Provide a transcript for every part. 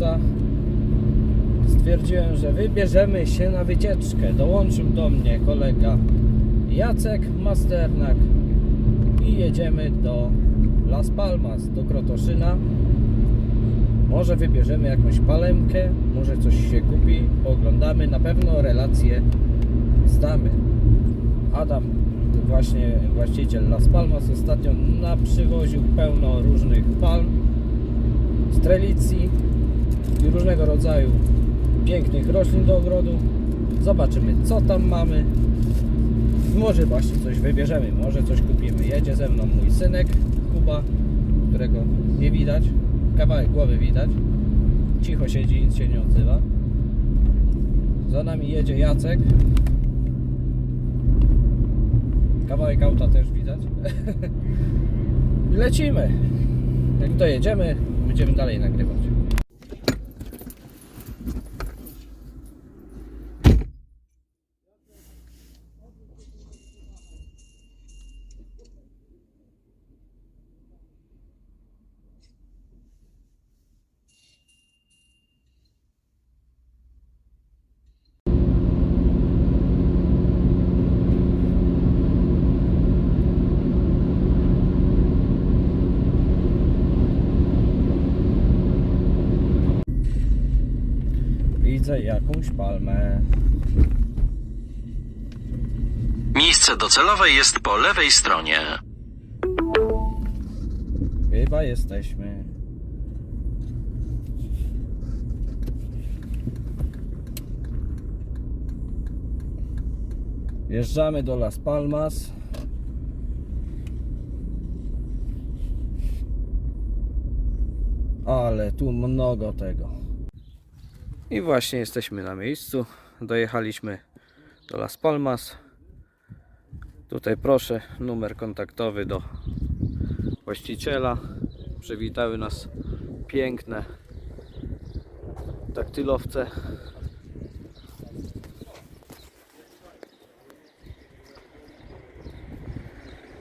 13 marca. Stwierdziłem, że wybierzemy się na wycieczkę. Dołączył do mnie kolega Jacek Masternak i jedziemy do Las Palmas, do Krotoszyna. Może wybierzemy jakąś palemkę, może coś się kupi, pooglądamy, na pewno relacje zdamy. Adam, właśnie właściciel Las Palmas, ostatnio naprzywoził pełno różnych palm, strelicji i różnego rodzaju pięknych roślin do ogrodu. Zobaczymy, co tam mamy. Może właśnie coś wybierzemy, może coś kupimy. Jedzie ze mną mój synek Kuba, którego nie widać. Kawałek głowy widać. Cicho siedzi, nic się nie odzywa. Za nami jedzie Jacek. Kawałek auta też widać. Lecimy. Jak dojedziemy, będziemy dalej nagrywać. Widzę jakąś palmę. Miejsce docelowe jest po lewej stronie. Chyba jesteśmy. Wjeżdżamy do Las Palmas. Ale tu mnogo tego. I właśnie jesteśmy na miejscu. Dojechaliśmy do Las Palmas. Tutaj proszę numer kontaktowy do właściciela. Przywitały nas piękne daktylowce.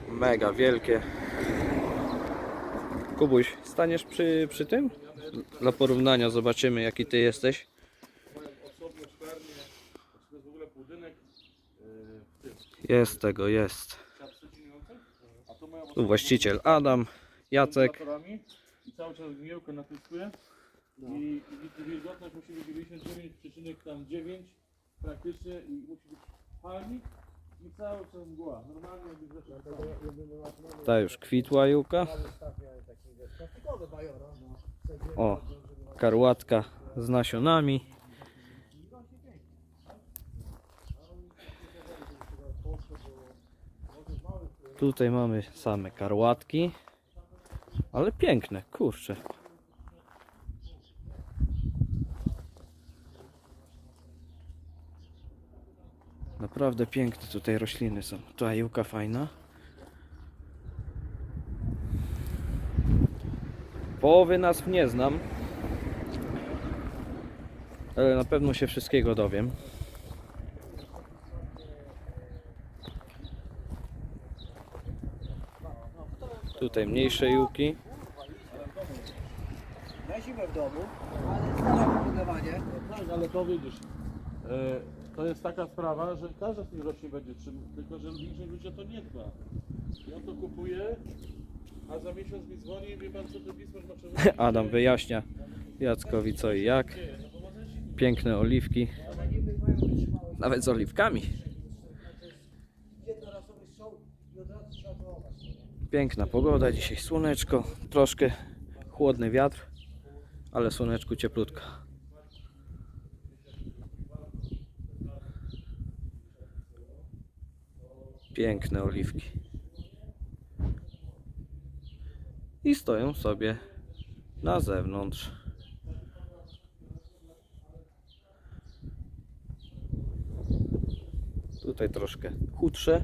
Mega wielkie. Kubuś, staniesz przy, przy tym? Dla porównania zobaczymy jaki ty jesteś. Jest tego, jest. Tu właściciel Adam, Jacek. I cały czas gniełkę napiskuje i, i wilgotność musi być 99,9 praktycznie i musi być palnik i cały czas mgła. Normalnie jakby zeszła Ta już kwitła juka. O, karłatka z nasionami. Tutaj mamy same karłatki. Ale piękne, kurczę. Naprawdę piękne tutaj rośliny są. Tu juka fajna. Połowy nazw nie znam. Ale na pewno się wszystkiego dowiem. Tutaj mniejsze juki. Na zimę w domu, ale. Tak, ale to widzisz, e, to jest taka sprawa, że każda z tych roślin będzie czym, tylko że większość ludzi o to nie dba. Ja to kupuję, a za miesiąc mi dzwoni i wie pan co to pismo czerwone. Adam wyjaśnia Jackowi co i jak. Piękne oliwki. Nawet z oliwkami. Jednorazowy strzał i od razu trzeba wołować. Piękna pogoda, dzisiaj słoneczko, troszkę chłodny wiatr, ale słoneczku cieplutko. Piękne oliwki. I stoją sobie na zewnątrz. Tutaj troszkę chudsze,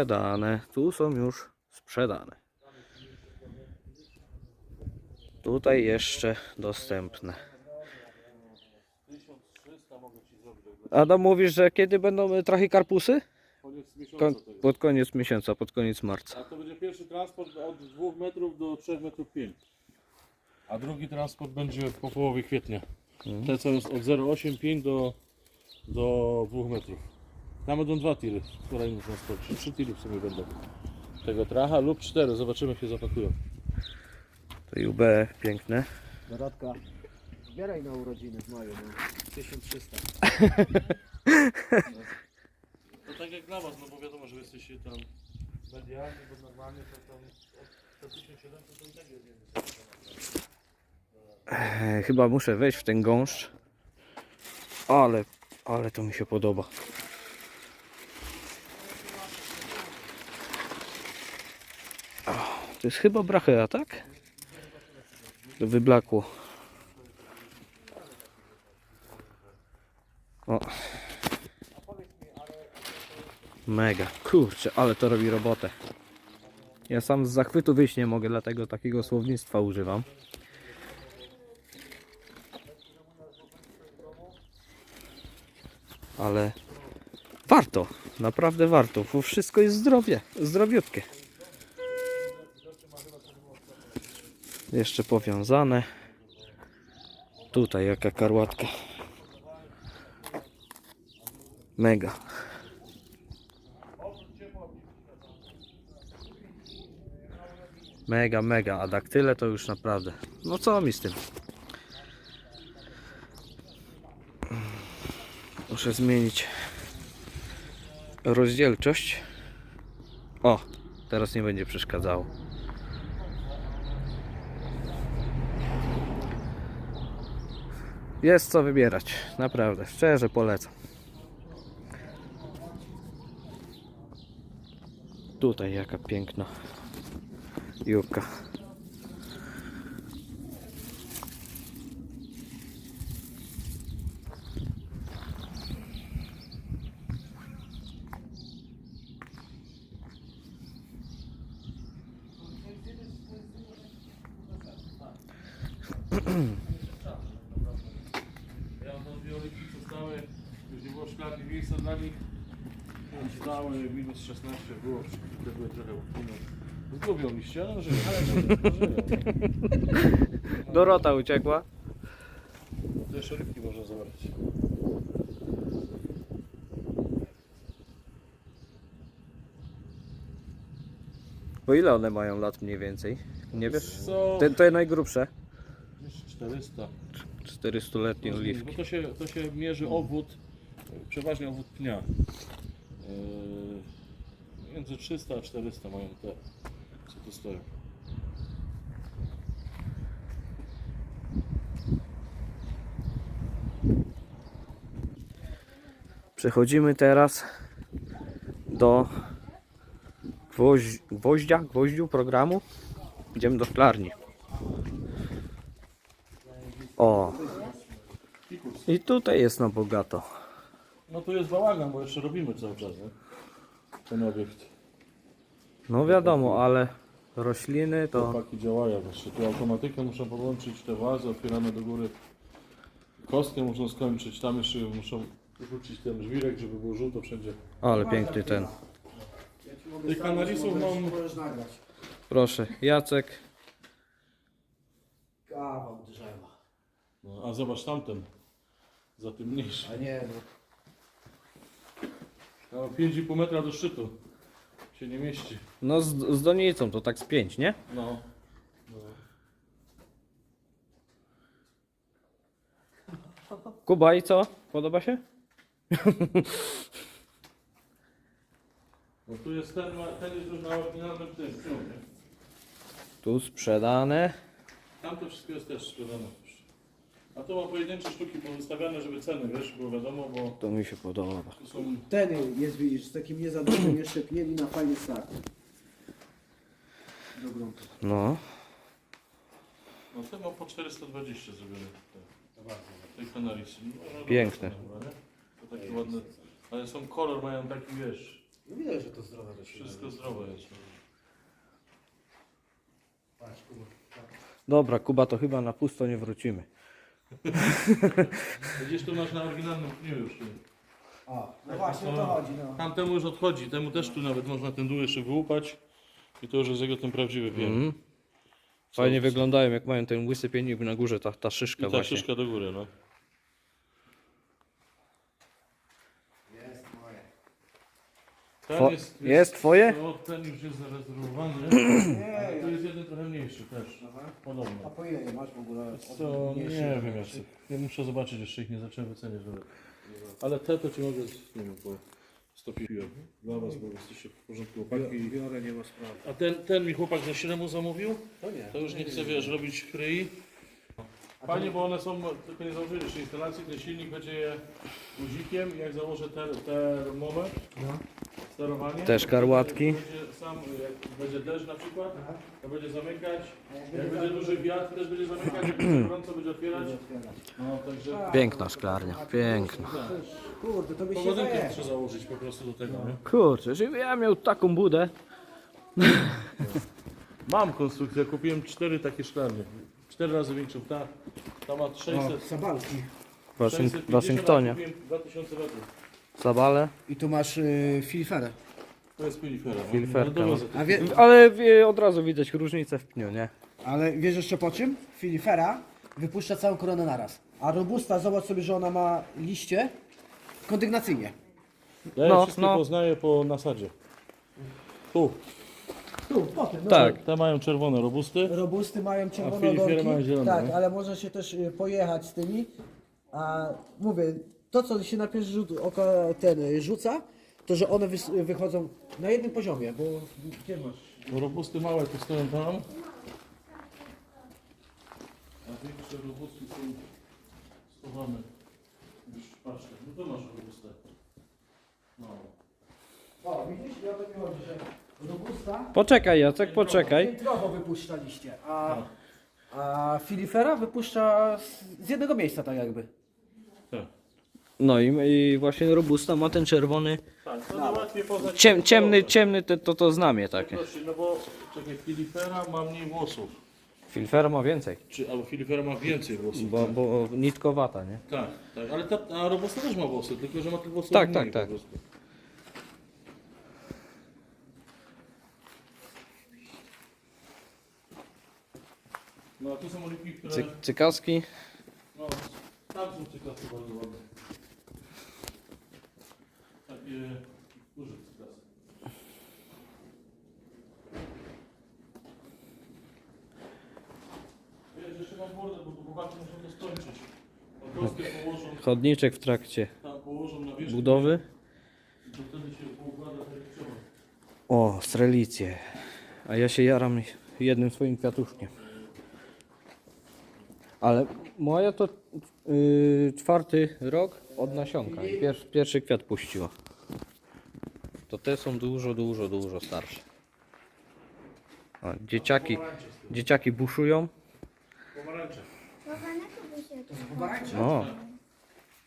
Sprzedane. Tu są już sprzedane. Tutaj jeszcze dostępne. 1300 mogę ci zrobić. Adam mówisz, że kiedy będą y, Kon- to jest. pod koniec miesiąca, pod koniec marca. A to będzie pierwszy transport od 2 metrów do 3 metrów 5. A drugi transport będzie po połowie kwietnia. Ten co jest od 0,85 do, do 2 metrów. Tam będą dwa tiry w kolejnym transporcie. Trzy tiry w sumie będą. Tego tracha lub cztery. Zobaczymy jak się zapakują. To UB piękne. Dorotka, zbieraj na urodziny w maju, no. 1300. To tak jak dla was, no bo wiadomo, że wy jesteście tam medialni, bo normalnie to tam od 1700 to i tak jest E, chyba muszę wejść w ten gąszcz. Ale, ale to mi się podoba. O, to jest chyba brachea, tak? Wyblakło. O. Mega. Kurczę, ale to robi robotę. Ja sam z zachwytu wyjść nie mogę, dlatego takiego słownictwa używam. ale warto, naprawdę warto, bo wszystko jest zdrowie, zdrowiutkie. Jeszcze powiązane. Tutaj jaka karłatka. Mega. Mega, mega, a daktyle to już naprawdę. No co mi z tym? Muszę zmienić rozdzielczość. O, teraz nie będzie przeszkadzało. Jest co wybierać, naprawdę, szczerze polecam. Tutaj jaka piękna jurka. Ja mam tam dwie olejki, co stały, już nie było szklarni miejsca dla nich. Więc Stały, minus 16 było, te były trochę upłynąć. Zgubią liście, ale żyją. Ale żyją. Dorota uciekła. To jeszcze rybki można zabrać. Bo ile one mają lat mniej więcej? Nie wiesz? Co? Te, te najgrubsze. 400. 400-letnie Bo oliwki. to się, to się mierzy obwód, przeważnie obwód pnia. Yy, między 300 a 400 mają te, co tu stoją. Przechodzimy teraz do gwoź, gwoździa, gwoździu programu. Idziemy do szklarni. O. I tutaj jest na bogato. No tu jest bałagan, bo jeszcze robimy cały czas, nie? Ten obiekt. No wiadomo, ale rośliny to Chłopaki działają jeszcze. Tu automatykę muszą podłączyć, te wazy otwierane do góry. Kostkę muszą skończyć, tam jeszcze muszą wrzucić ten żwirek, żeby było żółto wszędzie. ale piękny ten. Tych kanalisów mam... Możesz nagrać. Proszę, Jacek. Kawał drzewa. No, a zobacz tamten. Za tym mniejszy. A nie no. No, 5,5 metra do szczytu. Się nie mieści. No z, z donicą to tak z pięć, nie? No. Kuba i co? Podoba się? No tu jest ten, ma- ten jest już na oryginalnym tym, tym, nie? Tu sprzedane. Tam to wszystko jest też sprzedane. A tu mam pojedyncze sztuki powystawiane, żeby ceny, wiesz, było wiadomo, bo To mi się podoba. tu są... Ten jest widzisz, z takim niezadowolonym jeszcze pnieli na fajny start. Do gruntu. No. No te mam po 420 zrobione. Te, tej kanalisy. No, no, Piękne. dobra, nie? To takie ładne Ale są kolor, mają taki wiesz, No widać, że to zdrowe rośliny. wszystko zdrowe jest. Patrz, kurwa. Dobra, Kuba, to chyba na pusto nie wrócimy. Gdzieś tu masz na oryginalnym pniu już. ty. A, no właśnie o to chodzi, no. Tamtemu już odchodzi, temu też tu nawet można ten dół jeszcze wyłupać. I to już jest jego ten prawdziwy pień. Mhm. Fajnie wyglądają, jak mają ten łysy pienik na górze, ta, ta szyszka I ta właśnie. szyszka do góry, no. Jest moje. Ten Fo- jest, jest twoje? No, ten już jest zarezerwowany. Nie, Tu jest jeden trochę mniejszy też. Aha. A Podobno. po ile je masz w ogóle? Co, nie wiem się. Ja muszę zobaczyć, jeszcze ich nie zacząłem wyceniać. nawet. Ale te to ci mogę, nie wiem, po 150 dla was, bo jesteście w porządku chłopaki. Biorę, nie ma sprawy. A ten, ten mi chłopak za 7 zamówił, To nie. to już nie chce, wiesz, robić kryi. Fajnie, bo one są, tylko nie założyli jeszcze instalacji, ten silnik będzie je guzikiem i jak założę te, termometr, No. Sterowanie. Te szkarłatki. to Będzie sam, jak będzie deszcz na przykład, to będzie zamykać. Jak Jak będzie duży wiatr, też będzie zamykać, jak będzie gorąco, będzie otwierać. No, także Piękna szklarnia, piękna. Kurde, to byś się powodynkę zajęł. muszę założyć po prostu do tego, nie? Kurczę, żeby ja miał taką budę. Mam konstrukcję, kupiłem cztery takie szklarnie. Cztery razy większą. Ta, ta ma 600, O, sabalki. W Waszyng- 650, w Waszyngtonie. a kupiłem 2000 metrów. Sabale. I tu masz y, filiferę. To jest pilifera. no. Filiferka, No, dowiozę. A wie, Ale wie, od razu widać różnicę w pniu, nie? ale wiesz jeszcze po czym? Filifera wypuszcza całą koronę naraz. A robusta, zobacz sobie, że ona ma liście kondygnacyjnie. Ja No, wszystkie no. poznaję po nasadzie. Tu, Tu, potem. No. Tak. te mają czerwone robusty. Robusty mają czerwone filifery ogonki. mają zielone, Tak, nie? ale można się też y, pojechać z tymi. A mówię, to co się na pierwszy rzut oka ten rzuca, to że one wys- wychodzą na jednym poziomie, bo gdzie masz? Bo robusty małe to stoją tam. A większe robusty są schowane. Już patrzę, no to masz robustę. No. O, widzisz, ja to mi chodzi, że robusta Poczekaj Jacek, poczekaj. piętrowo wypuszcza liście, a, a filifera wypuszcza z, z jednego miejsca tak jakby. Tak. No i, i właśnie robusta ma ten czerwony, Tak, to najłatwiej poznać. ciem, ciemny, ciemny to, to, to znamie takie. Proszę, no bo czekaj, filifera ma mniej włosów. Filfera ma więcej, Czy, albo filifera ma więcej włosów. bo, bo nitkowata, nie? Tak, tak, ale ta, a robusta też ma włosy, tylko że ma tych włosów Tak, mniej tak, po tak. prostu. No a tu są oliwki, które... Cy, cykaski. No, tam są bardzo ładne. Takie duże cyklasy. Wiesz, jeszcze mam bordę, bo tu chłopaki muszą to skończyć. Kostkę położą, Chodniczek w trakcie tam położą na wierzchu. budowy. I to wtedy się poukłada tak jak trzeba. O, strelicje. A ja się jaram jednym swoim kwiatuszkiem. Ale moja to yy, czwarty rok od nasionka. Pier, pierwszy kwiat puściła. To te są dużo, dużo, dużo starsze. O, dzieciaki, dzieciaki buszują. Pomarańcze. Pomarańcze? O.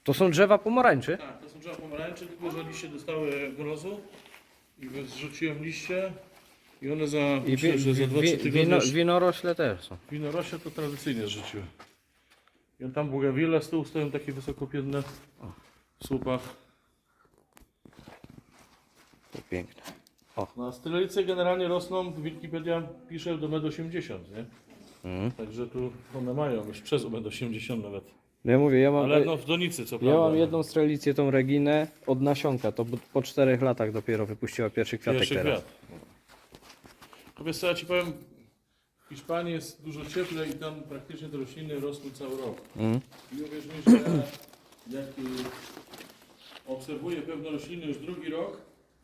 To są drzewa pomarańczy? Tak, to są drzewa pomarańcze, tylko że liście dostały mrozu i zrzuciłem liście i one za, I myślę, wi, że za 2-3 wi, tygodnie wino, już- winorośle też są. Winorośle to tradycyjnie zrzuciłem. I tam bugawile z tyłu stoją takie wysokopienne w słupach. To piękne. No a stylice generalnie rosną, Wikipedia pisze do 1,80 m, nie? Mhm. Także tu one mają już przez 1,80 m nawet. No Ja mówię, ja mam, Ale no w donicy co ja prawda. mam jedną strelicję, tą Reginę od nasionka. To po- po czterech latach dopiero wypuściła pierwszy kwiatek Pierwszy teraz. kwiat. To wiesz co, ja Ci powiem, w Hiszpanii jest dużo cieplej i tam praktycznie te rośliny rosną cały rok. Mhm. I uwierz mi, że jak y, obserwuję pewne rośliny już drugi rok,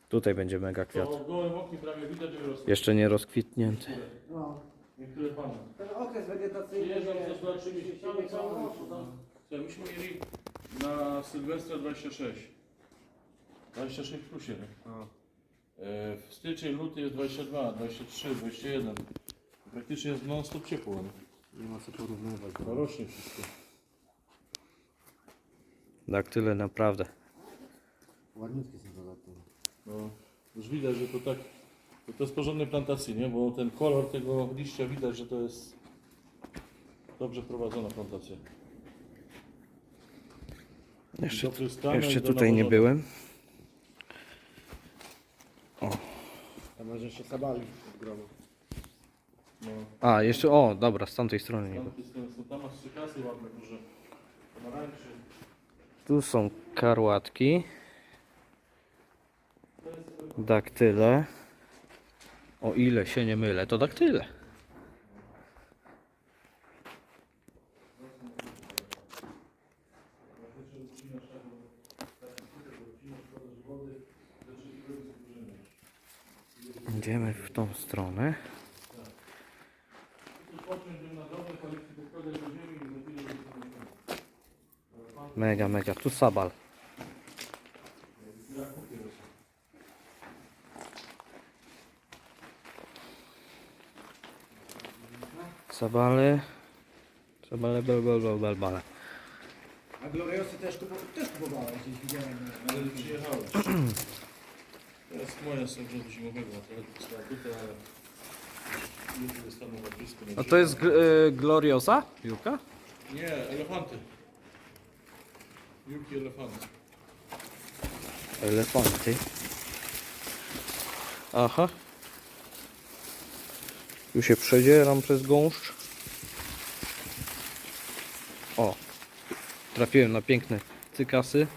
Tutaj będzie mega kwiat. to gołym okiem prawie widać, że rosną. Jeszcze nie rozkwitnięty. No. Niektóre pany. Ten okres wegetacyjny... Przyjeżdżam nie- to za trzy miesiące, cały rok. Słuchaj, myśmy mieli na Sylwestra 26. 26 w plusie. E, W styczeń, luty jest 22, 23, 21. Praktycznie jest non stop ciepło. Nie? Ma co porównywać. To rośnie wszystko. Tak tyle naprawdę. Ładniutkie są. No, już widać, że to tak, to, to jest porządnej plantacji, nie? Bo ten kolor tego liścia widać, że to jest dobrze prowadzona plantacja. Jeszcze, Dopryskane jeszcze i tutaj nie byłem. Tam masz jeszcze sabali. No, A, jeszcze, o, dobra, z tamtej strony nie tam, było. jest, są, tam masz trzy kasy ładne, duże. Pomarańczy. Tu są karłatki. Daktyle. O ile się nie mylę, to daktyle. Idziemy w tą stronę. Mega, mega. Tu sabal. Sabale. Sabale, bel, bel, bel, bel, bel. A Gloriosy też, kupo, też kupowałeś, gdzieś widziałem. Ale przyjechałeś. To jest moja z ogrodu zimowego, to jest tutaj, ale jutro dostaną na blisko. A to jest gl- y, Gloriosa? Julka? Nie, elefanty. Juki elefanty. Elefanty. Aha. Tu się przedzieram przez gąszcz. O. Trafiłem na piękne cykasy.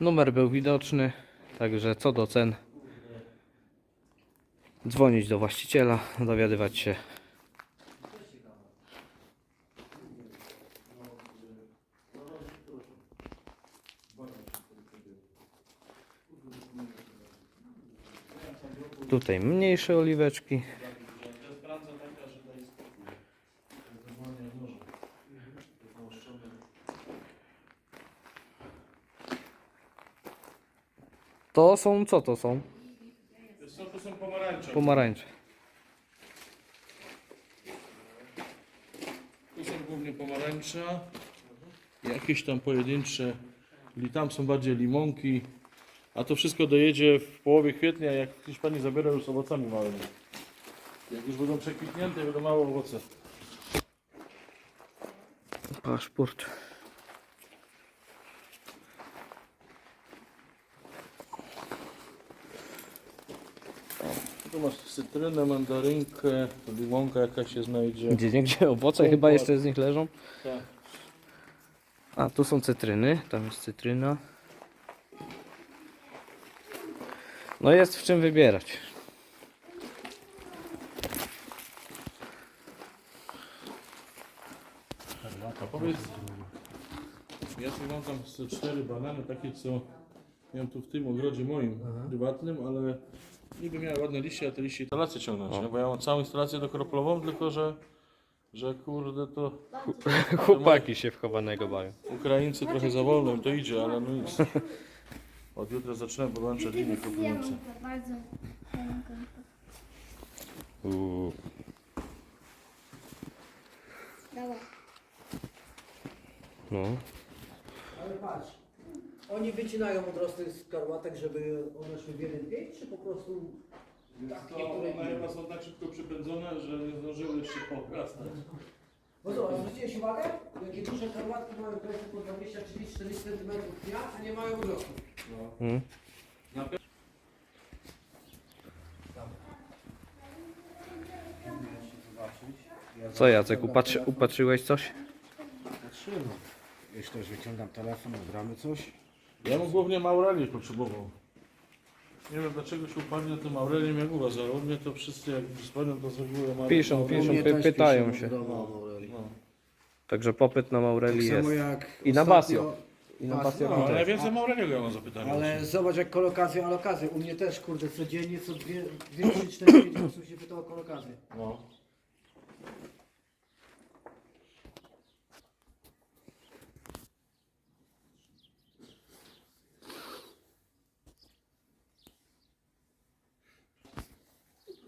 Numer był widoczny, także co do cen dzwonić do właściciela, dowiadywać się Tutaj mniejsze oliweczki. To są, co to są? To są pomarańcze. Pomarańcze. Tu są głównie pomarańcza. Jakieś tam pojedyncze. Tam są bardziej limonki. A to wszystko dojedzie w połowie kwietnia, jak ktoś pani zabiera już z owocami małymi. Jak już będą przekwitnięte, będą małe owoce. Paszport. Tu masz cytrynę, mandarynkę, limonka jakaś się znajdzie. Gdzie niegdzie owoce chyba jeszcze z nich leżą. Tak. A tu są cytryny, tam jest cytryna. No jest w czym wybierać. A powiedz, ja tu mam tam ze cztery banany, takie co miałem tu w tym ogrodzie moim prywatnym, ale niby miały ładne liście, a te liście instalację ciągnąć, nie? bo ja mam całą instalację dokroplową, tylko że, że kurde to Chłopaki się w chowanego bawią. Ukraińcy trochę za wolno im to idzie, ale no nic. Od jutra zaczynam podłączać linie kroplujące. Bardzo. Uuu. Dawaj. No. Ale patrz, oni wycinają odrosty z karłatek, żeby one szły w jeden pięć, czy po prostu takie, które one chyba są tak szybko przypędzone, że nie zdążyły jeszcze porastać. No zobacz, zwróciłeś uwagę? Jakie duże karłatki mają kręgu po 20, 30, 40 cm dnia, a nie mają odrostu. Mm. Co Jacek, upatrzy, upatrzyłeś coś? Patrzymy. Jeszcze też wyciągam telefon, nagramy coś. Ja bym głównie Maurelię potrzebował. Nie wiem dlaczego się upadli na tym Aurelię jak u was, ale u mnie to wszyscy jak dzwonią to z reguły ma Piszą, Maurelię. piszą, py- też pytają piszą, się. No. Także popyt na Maureli Tak jest. samo jak I na ostatnio- Basio. I na Basio, no, Ale też. najwięcej Maureliego ja mam zapytania. Ale zobacz jak kolokazje, alokazje. U mnie też, kurde, codziennie co dwie, dwie trzy, cztery, pięć osób się pyta o kolokazję. No.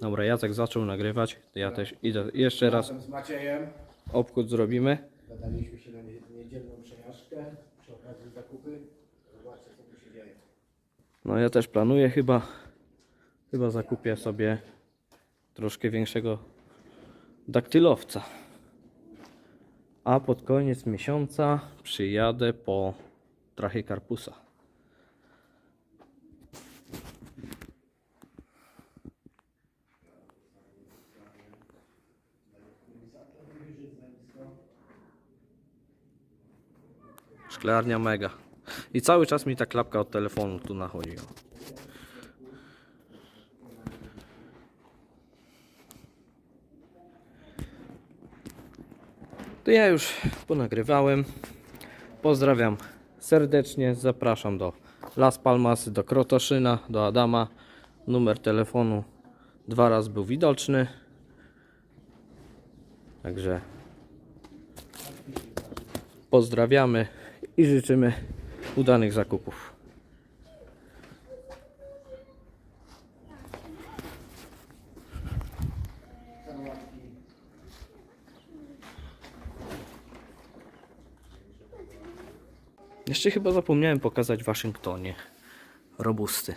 Dobra, Jacek zaczął nagrywać. to Ja też idę jeszcze raz Razem z Maciejem obchód zrobimy. Gadaliśmy się na nie- niedzielną przejażdżkę. przy okazji zakupy. Zobaczcie co tu się dzieje. No ja też planuję chyba, chyba zakupię sobie troszkę większego daktylowca. A pod koniec miesiąca przyjadę po trachycarpusa. Szklarnia mega. I cały czas mi ta klapka od telefonu tu nachodziła. To ja już ponagrywałem. Pozdrawiam serdecznie. Zapraszam do Las Palmas, do Krotoszyna, do Adama. Numer telefonu dwa razy był widoczny. Także pozdrawiamy i życzymy udanych zakupów. Jeszcze chyba zapomniałem pokazać Waszyngtonie robusty.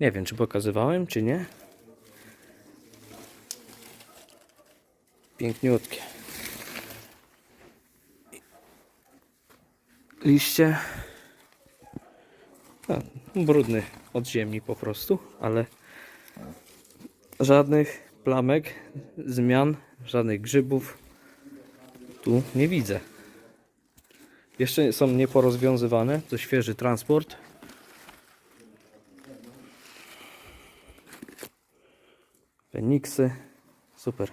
Nie wiem, czy pokazywałem, czy nie. Piękniutkie. Liście. A, brudny od ziemi po prostu, ale żadnych plamek, zmian, żadnych grzybów tu nie widzę. Jeszcze są nieporozwiązywane, to świeży transport. Feniksy, super.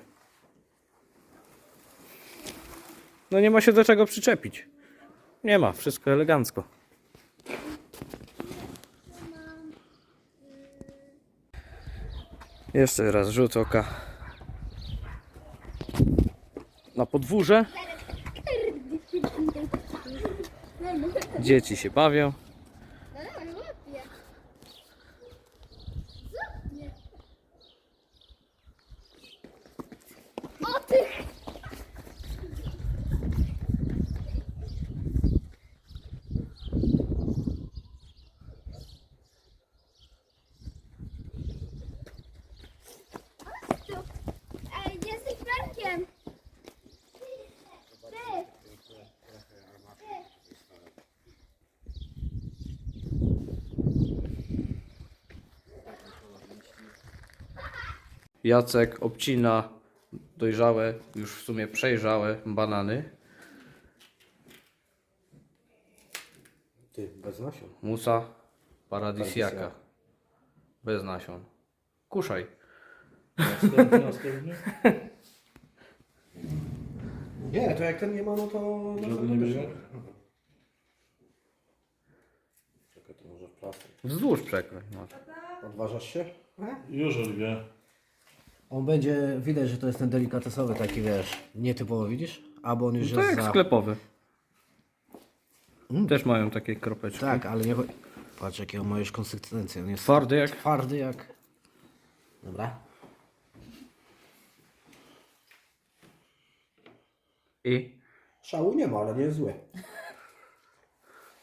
No nie ma się do czego przyczepić. Nie ma, wszystko elegancko. Jeszcze raz rzut oka na podwórze. Dzieci się bawią. O ty! Ej, jesteś Frankiem! Ty! Jacek obcina dojrzałe, już w sumie przejrzałe banany. Ty, bez nasion. Musa paradisiaka. Bez nasion. Kuszaj. Następny, następny. Nie, to jak ten nie ma, no to... nie bierze? Czekaj, to może w plastik. Wzdłuż przekroń. No. Odważasz się? Już Oliwia. On będzie, widać, że to jest ten delikatesowy taki, wiesz, nietypowo, widzisz? Albo on już To jest jak za... sklepowy. Też mają takie kropeczki. Tak, ale nie chodzi... Patrz, jakie on ma już konsystencję. On jest Twardy jak twardy jak... Dobra. i Szału nie ma, ale nie jest zły.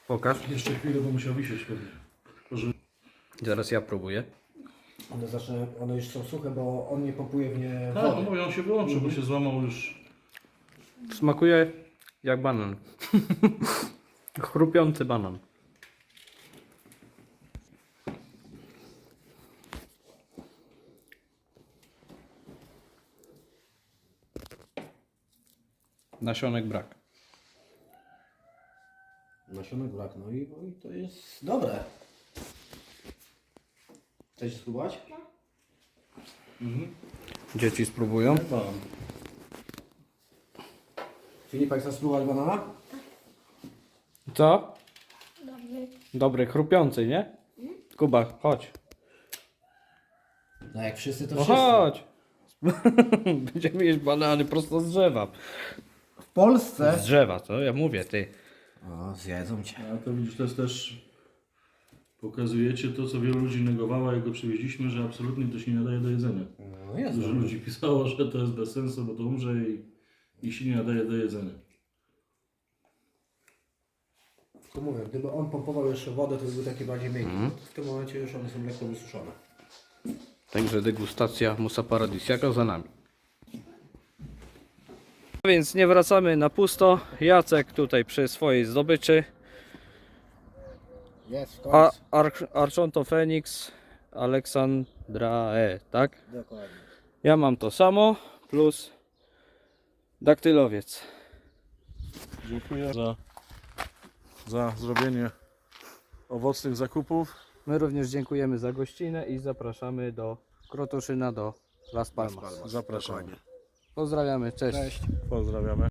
pokaż. Jeszcze chwilę, bo musiał wisieć pewnie. Może Zaraz ja próbuję. One, zaczynają, one już są suche, bo on nie pompuje w nie Tak, no wody. mówię, on się wyłączył, bo się złamał już. Smakuje jak banan. Chrupiący banan. Nasionek brak. Nasionek brak, no i, no i to jest dobre. Chcecie spróbować? Dzieci spróbują. Pan. Filipek, chcesz spróbować banana? Co? Dobry. Dobry, chrupiący, nie? Kuba, chodź. No jak wszyscy, to No wszyscy. chodź. Będziemy jeść banany prosto z drzewa. W Polsce... Z drzewa, co ja mówię, ty. O, zjedzą cię. A to widzisz, to jest też pokazujecie to, co wielu ludzi negowało, jak go przywieźliśmy, że absolutnie to się nie nadaje do jedzenia. No jest Dużo ludzi pisało, że to jest bez sensu, bo to umrze i, i się nie nadaje do jedzenia. Tylko mówię, gdyby on pompował jeszcze wodę, to by był taki bardziej miękki. W tym momencie już one są lekko wysuszone. Także degustacja Musa Paradisiaka za nami. Więc nie wracamy na pusto. Jacek tutaj przy swojej zdobyczy. Jest, w A Ar Archonto Phoenix Aleksandrae, tak? Dokładnie. Ja mam to samo plus daktylowiec. Dziękuję za, za zrobienie owocnych zakupów. My również dziękujemy za gościnę i zapraszamy do Krotoszyna do Las Palmas. Zapraszamy. Pozdrawiamy, cześć. Pozdrawiamy.